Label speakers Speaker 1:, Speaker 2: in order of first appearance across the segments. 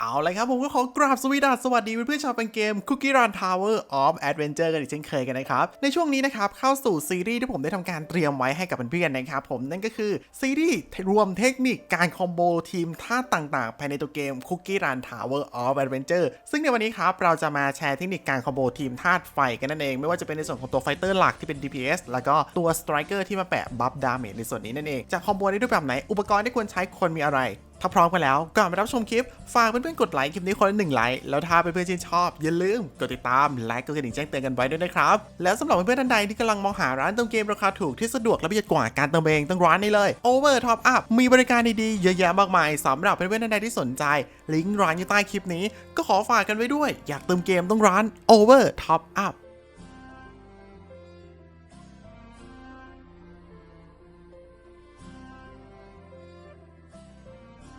Speaker 1: เอาเลยครับผมก็ขอกราบสวีดัสสวัสดีเพื่อนๆชาวเป็นเกม Cookie Run Tower of Adventure กันอีกเช่นเคยกันนะครับ ในช่วงนี้นะครับ เข้าสู่ซีรีส์ที่ผมได้ทำการเตรียมไว้ให้กับเพื่อนๆนะครับผมนั่นก็คือซีรีส์รวมเทคนิคการคอมโบทีมท่าต่างๆ ภายในตัวเกม Cookie Run Tower of Adventure ซึ่งในวันนี้ครับ เราจะมาแชร์เทคนิคการคอมโบทีมธาตุไฟกันนั่นเอง ไม่ว่าจะเป็นในส่วนของตัวไฟเตอร์หลักที่เป็น DPS แล้วก็ตัวสไตรเกอร์ที่มาแปะบัฟดาเมจในส่วนนี้นั่นเองจะคอมโบได้ด้วยแบบไหนอุปกรณ์ที่ควรใช้ควรมีอะไร ถ้าพร้อมกันแล้วก่อนไปรับชมคลิป ฝากเพื่อนๆกดไลค์คลิปนี้คนละหนึ่งไลค์ แล้วถ้าเพื่อนๆชื่นชอบ อย่าลืมกดติดตามและกดกระดิ่งแจ้งเตือนกันไว้ด้วยนะครับ แล้วสำหรับเพื่อนๆท่านใดที่กำลังมองหาร้านเติมเกมราคาถูกที่สะดวกและประหยัดกว่าการเติมเองต้องร้านนี้เลย Over Top Up มีบริการดีๆเยอะแยะมากมายสำหรับเพื่อนๆท่านใดที่สนใจ ลิงก์ร้านอยู่ใต้คลิปนี้ ก็ขอฝากกันไว้ด้วย อยากเติมเกมต้องร้าน Over Top Up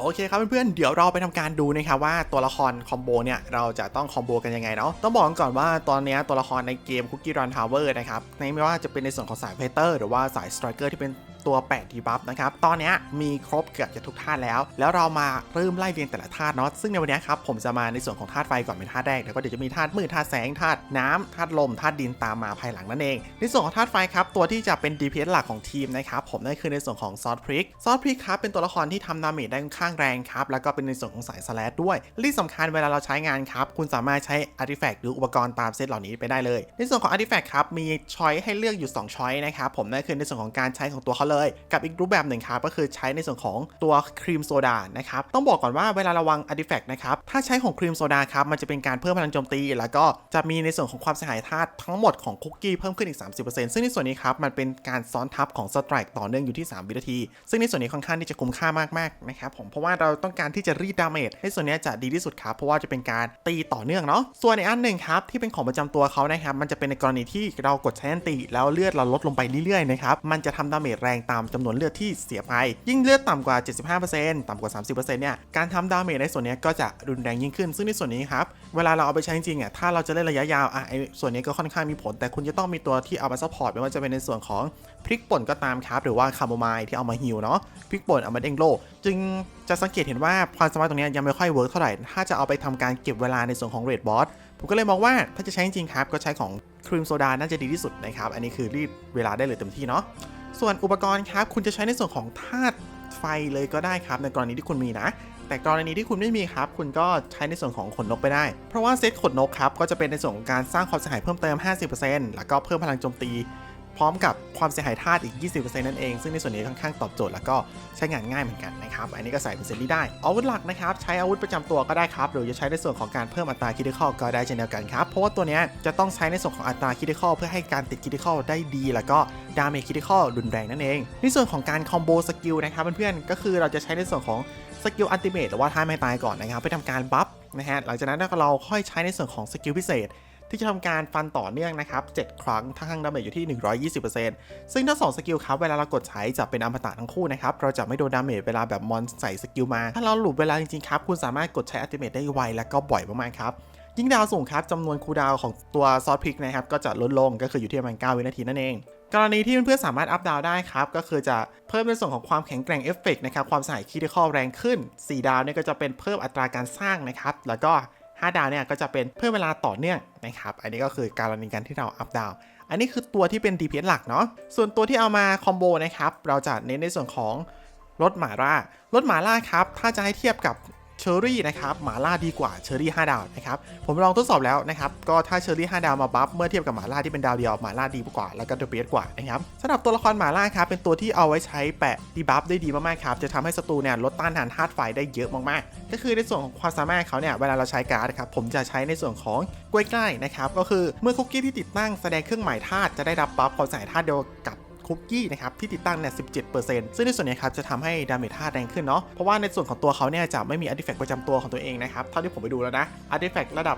Speaker 1: โอเคครับเพื่อนๆ เดี๋ยวเราไปทำการดูนะครับว่าตัวละครคอมโบเนี่ยเราจะต้องคอมโบกันยังไงเนาะ ต้องบอกก่อนว่าตอนนี้ตัวละครในเกมคุกกี้รันทาวเวอร์นะครับในไม่ว่าจะเป็นในส่วนของสายเฟเตอร์หรือว่าสายสไตรเกอร์ที่เป็นตัวแปดดีบัฟนะครับ ตอนนี้มีครบเกือบจะทุกธาตุแล้ว แล้วเรามาเริ่มไล่เรียงแต่ละธาตุเนาะ ซึ่งในวันนี้ครับผมจะมาในส่วนของธาตุไฟก่อนเป็นธาตุแรก แล้วก็เดี๋ยวจะมีธาตุมืดธาตุแสงธาตุน้ำธาตุลมธาตุดินตามมาภายหลังนั่นเอง ในส่วนของธาตุไฟครับตัวที่จะเป็น DPS หลักของทีมนะครับผมนั่นคือในส่วนของซอสพริกซอสพริกครับเป็นตัวละครที่ทำดาเมจได้ค่อนข้างแรงครับแล้วก็เป็นในส่วนของสายสแลดด้วยที่สำคัญเวลาเราใช้งานครับคุณสามารถใช้อาร์ติแฟกต์หรืออุปกรณ์ตามเซตเหล่านี้ไปได้เลย ในส่วนของอาร์ติแฟกต์ครับมีช้อยให้เลือกอยู่2ช้อยนะครับผมนั่นคือในส่วนของการใช้ของตัวเขาเลย กับอีกรูปแบบหนึ่งครับก็คือใช้ในส่วนของตัวครีมโซดานะครับต้องบอกก่อนว่าเวลาระวังอาร์ติแฟกต์นะครับถ้าใช้ของครีมโซดาครับมันจะเป็นการเพิ่มพลังโจมตี แล้วก็จะมีในส่วนของความเสียหายธาตุทั้งหมดของคุกกี้เพิ่มขึ้นอีก 30%ซึ่งในส่วนนี้ครับมันเป็นการซ้อนทับของสไตร์ต่อเนื่องอยู่ที่ 3 วินาที ซึ่งในส่วนนี้ค่อนข้างที่จะคุ้มค่ามากๆนะครับผมเพราะว่าเราต้องการที่จะรีดดาเมจให้ส่วนนี้จะดีที่สุดครับเพราะว่าจะเป็นการตีต่อเนื่องเนาะส่วนในอันหนึ่งครับที่เป็นของประจำตัวเขานะครับมันจะเป็นในกรณีที่เรากดใช้อันตีแล้วเลือดเราลดลงไปเรื่อยๆนะครับมันจะทำดาเมจแรงตามจำนวนเลือดที่เสียไป ยิ่งเลือดต่ำกว่า 75%ต่ำกว่า 30%เนี่ย การทำดาเมจในส่วนนี้ก็จะรุนแรงยิ่งขึ้น ซึ่งในส่วนนี้ครับ เวลาเราเอาไปใช้จริงๆอะถ้าเราจะเล่นระยะยาวอะไอ้ส่วนนี้ก็ค่อนข้างมีผล แต่คุณจะต้องมีตัวที่เอามาซัพพอร์ตไม่ว่าจะเป็นในส่วนของพริกป่นก็ตามครับ หรือว่าคาโมไมล์ที่เอามาฮิลเนาะ พริกป่นเอามาเด้งโล จึงจะสังเกตเห็นว่าความสามารถตรงนี้ยังไม่ค่อยเวิร์กเท่าไหร่ ถ้าจะเอาไปทำการเก็บเวลาในส่วนของเรดบอส ผมก็เลยมองว่าถ้าจะใช้จริงครับ ก็ใช้ของครีมโซดาน่าจะดีที่สุดนะครับ อันนี้คือรีดเวลาได้เลยเต็มที่เนาะ ส่วนอุปกรณ์ครับคุณจะใช้ในส่วนของธาตุไฟเลยก็ได้ครับในกรณีที่คุณมีนะ แต่กรณีที่คุณไม่มีครับ คุณก็ใช้ในส่วนของขนนกไปได้ เพราะว่าเซตขนนกครับก็จะเป็นในส่วนของการสร้างความเสียหายเพิ่มเติม 50%แล้วก็เพิ่มพลังโจมตี พร้อมกับความเสียหายธาตุอีก 20%นั่นเอง ซึ่งในส่วนนี้ค่อนข้างตอบโจทย์แล้วก็ใช้งานง่ายเหมือนกันนะครับ อันนี้ก็ใส่เป็นเซตนี้ได้ อาวุธหลักนะครับ ใช้อาวุธประจำตัวก็ได้ครับ หรือจะใช้ในส่วนของการเพิ่มอัตราคิดข้อก็ได้เช่นเดียวกันครับ เพราะว่าตัวนี้จะต้องใช้ในส่วนของอัตราคิดข้อเพื่อให้การติดคิดข้อได้ดี แล้วก็ดาเมจคิดข้อรุนแรงนั่นเอง ในส่วนของการคอมโบสกิลนะครับเพื่อนๆ ก็คือเราจะใช้ในส่วนของสกิลอัลติเมทหรือว่าท้ายไม่ตายก่อนนะครับไปทำการบัฟนะฮะหลังจากนั้นเราค่อยใช้ในส่วนของสกิลพิเศษ ที่จะทำการฟันต่อเนื่องนะครับ 7 ครั้งทั้งดาเมจอยู่ที่ 120%ซึ่งทั้งสองสกิลครับเวลาเรากดใช้จะเป็นอมตะทั้งคู่นะครับ เราจะไม่โดนดาเมจเวลาแบบมอนใส่สกิลมา ถ้าเราหลุดเวลาจริงๆครับคุณสามารถกดใช้อัติเมทได้ไวและก็บ่อยมากๆครับยิ่งดาวสูงครับจำนวนคูดาวของตัวซอสพริกนะครับก็จะลดลงก็คืออยู่ที่ประมาณ9วินาทีนั่นเองกรณีที่เพื่อนๆสามารถอัพดาวได้ครับ ก็คือจะเพิ่มในส่วนของความแข็งแกร่งเอฟเฟกต์นะครับ ความสายคีย์ข้อแรงขึ้น 4 ดาวเนี่ยก็จะเป็นเพิ่มอัตราการสร้างนะครับ แล้วก็ 5 ดาวเนี่ยก็จะเป็นเพิ่มเวลาต่อเนื่องนะครับ อันนี้ก็คือการณีการที่เราอัพดาว อันนี้คือตัวที่เป็น DPS หลักเนาะ ส่วนตัวที่เอามาคอมโบนะครับ เราจะเน้นในส่วนของรถหมาล่ารถหมาล่าครับ ถ้าจะให้เทียบกับ เชอรี่นะครับหมาล่าดีกว่าเชอรี่5ดาวนะครับผมลองทดสอบแล้วนะครับก็ถ้าเชอรี่5ดาวมาบัฟเมื่อเทียบกับหมาล่าที่เป็นดาวเดียวหมาล่าดีกว่าแล้วก็เดอะเบสกว่านะครับสำหรับตัวละครหมาล่าครับเป็นตัวที่เอาไว้ใช้แปะดีบัฟได้ดีมากๆครับจะทำให้ศัตรูเนี่ยลดต้านทานธาตุไฟได้เยอะมากๆ ก็คือในส่วนของความสามารถเขาเนี่ยเวลาเราใช้การ์ดครับผมจะใช้ในส่วนของกล้วยใกล้นะครับก็คือเมื่อคุกกี้ที่ติดตั้งแสดงเครื่องหมายธาตุจะได้รับบัฟความสายธาตุเดียวกับ คุกกี้นะครับที่ติดตั้งเนี่ย 17%ซึ่งในส่วนนี้ครับจะทำให้ดาเมจธาตุแรงขึ้นเนาะ เพราะว่าในส่วนของตัวเขาเนี่ยจะไม่มีอาร์ติแฟกต์ประจำตัวของตัวเองนะครับ เท่าที่ผมไปดูแล้วนะอาร์ติแฟกต์ระดับ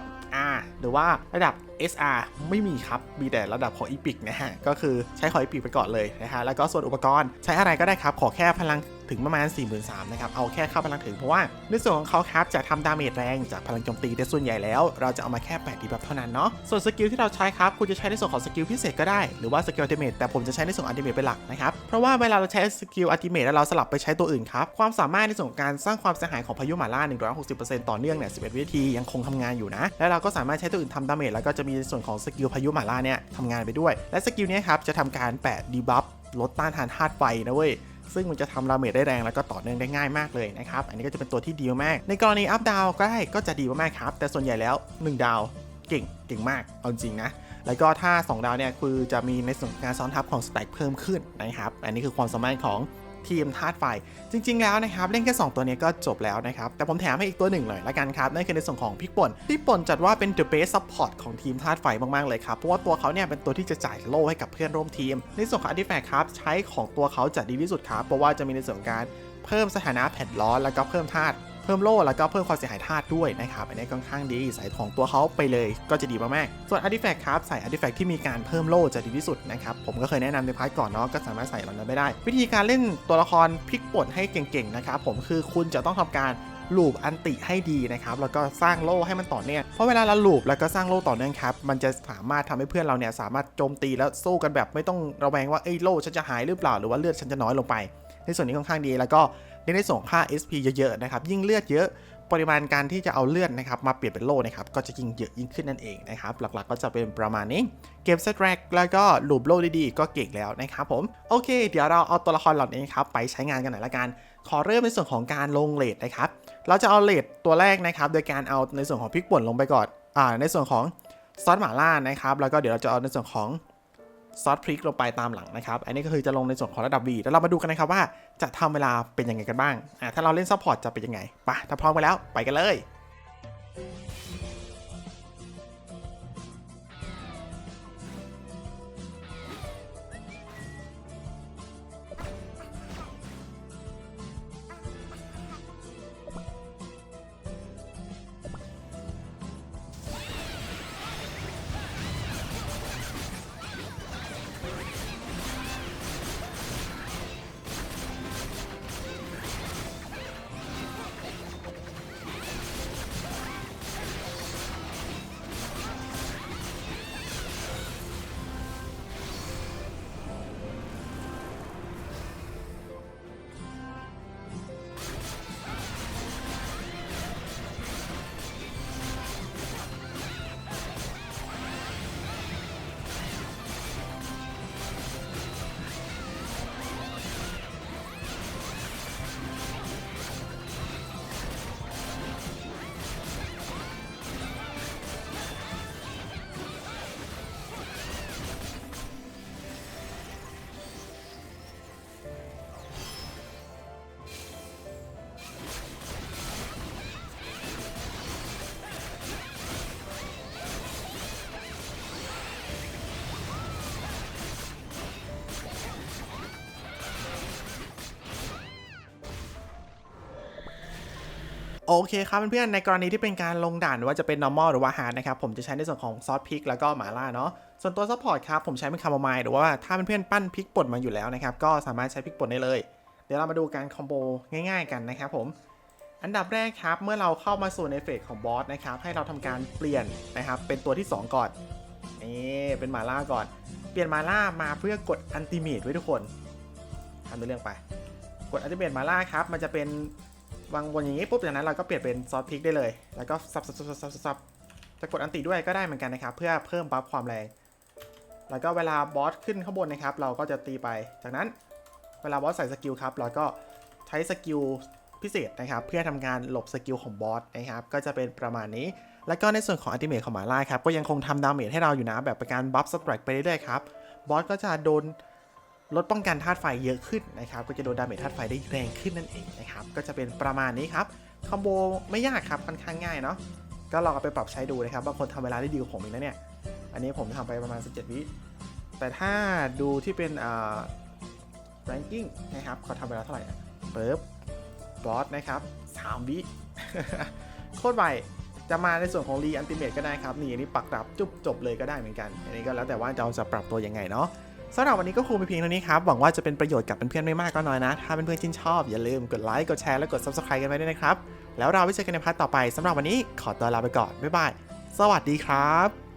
Speaker 1: R หรือว่าระดับ SR ไม่มีครับ มีแต่ระดับของ Epic นะฮะ ก็คือใช้ของ Epic ไปก่อนเลยนะฮะ แล้วก็ส่วนอุปกรณ์ใช้อะไรก็ได้ครับ ขอแค่พลังถึงประมาณ 43,000นะครับ เอาแค่เข้าพลังถึง เพราะว่าในส่วนของเขาครับ จะทำดาเมจแรงจากพลังโจมตีแต่ส่วนใหญ่แล้ว เราจะเอามาแค่8ดีบัฟเท่านั้นเนาะ ส่วนสกิลที่เราใช้ครับ คุณจะใช้ในส่วนของสกิลพิเศษก็ได้ หรือว่าสกิลอัลติเมทแต่ผมจะใช้ในส่วนอัลติเมทเป็นหลักนะครับ เพราะว่าเวลาเราใช้สกิลอัลติเมทแล้วเราสลับไปใช้ตัวอื่นครับ ความสามารถในส่วนของการสร้างความเสียหายของพายุหมาล่า160%ต่อเนื่องเนี่ย11 วินาทียังคงทำงานอยู่นะ และเราก็สามารถใช้ตัวอื่นทำดาเมจแล้วก็จะมีในส่วนของสกิลพายุหมาล่าเนี่ยทำงานไปด้วย และสกิลนี้ครับจะทำการแปะดีบัฟลดต้านทานธาตุไฟนะเว้ยซึ่งมันจะทำดาเมจได้แรงแล้วก็ต่อเนื่องได้ง่ายมากเลยนะครับ อันนี้ก็จะเป็นตัวที่ดีมาก ในกรณีอัพดาวก็ได้ก็จะดีมากครับ แต่ส่วนใหญ่แล้ว 1 ดาวเก่งเก่งมากเอาจริงนะ แล้วก็ถ้า 2 ดาวเนี่ยคือจะมีในส่วนงการซ้อนทับของสแต็กเพิ่มขึ้นนะครับ อันนี้คือความสามารถของ ทีมธาตุไฟ จริง ๆ แล้วนะครับ เล่นแค่ 2 ตัวนี้ก็จบแล้วนะครับ แต่ผมแถมให้อีกตัวหนึ่งเลยละกันครับ นั่นคือในส่วนของพิกป่นพิกป่นจัดว่าเป็น the best support ของทีมธาตุไฟมาก ๆ เลยครับ เพราะว่าตัวเขาเนี่ยเป็นตัวที่จะจ่ายโล่ให้กับเพื่อนร่วมทีม ในส่วนของอ r t i f a c t ครับใช้ของตัวเขาจะดีที่สุดครับเพราะว่าจะมีในส่วนการเพิ่มสถานะแผ่นร้อนแล้วก็เพิ่มธาตุ พิ่มโล่แล้วก็เพิ่มความเสียหายธาตุด้วยนะครับอันนี้ค่อนข้างดีใส่ของตัวเขาไปเลยก็จะดีมากๆส่วน artifact ครับใส่ artifact ที่มีการเพิ่มโล่จะดีที่สุดนะครับผมก็เคยแนะนำในพาร์ทก่อนเนาะก็สามารถใส่เหล่านั้นไม่ได้ วิธีการเล่นตัวละครพลิกป่นให้เก่งๆนะครับผมคือคุณจะต้องทำการลูปอันติให้ดีนะครับแล้วก็สร้างโล่ให้มันต่อเนื่องเพราะเวลาเราลูปแล้วก็สร้างโล่ต่อเนื่องครับมันจะสามารถทำให้เพื่อนเราเนี่ยสามารถโจมตีแล้วสู้กันแบบไม่ต้องระแวงว่าเอ้ยโล่ฉันจะหายหรือเปล่าหรือว่าเลือดฉันจะน้อยลงไป ในส่วนนี้ค่อนข้างดีแล้วก็ ในในส่วนของค่า SP เยอะๆนะครับยิ่งเลือดเยอะปริมาณการที่จะเอาเลือดนะครับมาเปลี่ยนเป็นโล่นะครับก็จะยิ่งเยอะยิ่งขึ้นนั่นเองนะครับหลักๆก็จะเป็นประมาณนี้เกมเซตแรกแล้วก็ลูปโล่ดีๆก็เก่งแล้วนะครับผมโอเค เดี๋ยวเราเอาตัวละครเหล่านี้ครับไปใช้งานกันหน่อยละกัน ขอเริ่มในส่วนของการลงเลทนะครับเราจะเอาเลทตัวแรกนะครับโดยการเอาในส่วนของพริกป่นลงไปก่อนอ่าในส่วนของซอสหม่าล่านะครับแล้วก็เดี๋ยวเราจะเอาในส่วนของ ซอสพริกลงไปตามหลังนะครับ อันนี้ก็คือจะลงในส่วนของระดับ V แล้วเรามาดูกันนะครับว่าจะทำเวลาเป็นยังไงกันบ้างอะถ้าเราเล่นซัพพอร์ตจะเป็นยังไงไปะถ้าพร้อมกันแล้วไปกันเลย โอเคครับเพื่อนๆในกรณีที่เป็นการลงด่านหรือว่าจะเป็น normal หรือว่า hard นะครับผมจะใช้ในส่วนของซอสพริกแล้วก็หมาล่าเนาะส่วนตัว support ครับผมใช้เป็นคาร์โมไมล์หรือว่าถ้าเพื่อนๆปั้นพริกป่นมาอยู่แล้วนะครับก็สามารถใช้พริกป่นได้เลย เดี๋ยวเรามาดูการคอมโบง่ายๆกันนะครับผมอันดับแรกครับเมื่อเราเข้ามาสู่ในเฟสของบอสนะครับให้เราทำการเปลี่ยนนะครับเป็นตัวที่ 2 ก่อนนี่เป็นหมาล่าก่อน เปลี่ยนหมาล่ามาเพื่อกดอันติเมตไว้ทุกคนทำไปเรื่องไป กดอัลติเมทมาล่าครับมันจะเป็น วางบนอย่างนี้ปุ๊บจากนั้นเราก็เปลี่ยนเป็นซอสพริกได้เลย แล้วก็ซับซับซับซับซับจะกดอันติด้วยก็ได้เหมือนกันนะครับ เพื่อเพิ่มบัฟความแรง แล้วก็เวลาบอสขึ้นข้างบนนะครับ เราก็จะตีไป จากนั้นเวลาบอสใส่สกิลครับ เราก็ใช้สกิลพิเศษนะครับ เพื่อทำการหลบสกิลของบอสนะครับ ก็จะเป็นประมาณนี้ แล้วก็ในส่วนของอัลติเมทของหมาล่าครับ ก็ยังคงทำดาเมจให้เราอยู่นะ แบบเป็นการบัฟสแตรกไปเรื่อยๆครับ บอสก็จะโดน ลดป้องกันธาตุไฟเยอะขึ้นนะครับก็จะโดนดาเมจธาตุไฟได้แรงขึ้นนั่นเองนะครับก็จะเป็นประมาณนี้ครับคอมโบไม่ยากครับค่อนข้างง่ายเนาะก็ลองเอาไปปรับใช้ดูนะครับบางคนทำเวลาได้ดีกว่าผมอีกนะเนี่ยอันนี้ผมทำไปประมาณ 17 วิแต่ถ้าดูที่เป็นอ่า ranking นะครับเขาทำเวลาเท่าไหร่เปิบบอสนะครับ3วิโคตรไวจะมาในส่วนของรีอันติเมตก็ได้ครับ นี่อันนี้ปักรับจุบจบเลยก็ได้เหมือนกัน อันนี้ก็แล้วแต่ว่าเราจะปรับตัวยังไงเนาะ สำหรับวันนี้ก็คงเป็นเพียงเท่านี้ครับ หวังว่าจะเป็นประโยชน์กับเพื่อนๆไม่มากก็น้อยนะ ถ้าเพื่อนๆชื่นชอบ อย่าลืมกดไลค์ กดแชร์ และกด subscribe กันไว้ด้วยนะครับ แล้วเราไว้เจอกันในพาร์ทต่อไปสำหรับวันนี้ขอตัวลาไปก่อน บ๊ายบาย สวัสดีครับ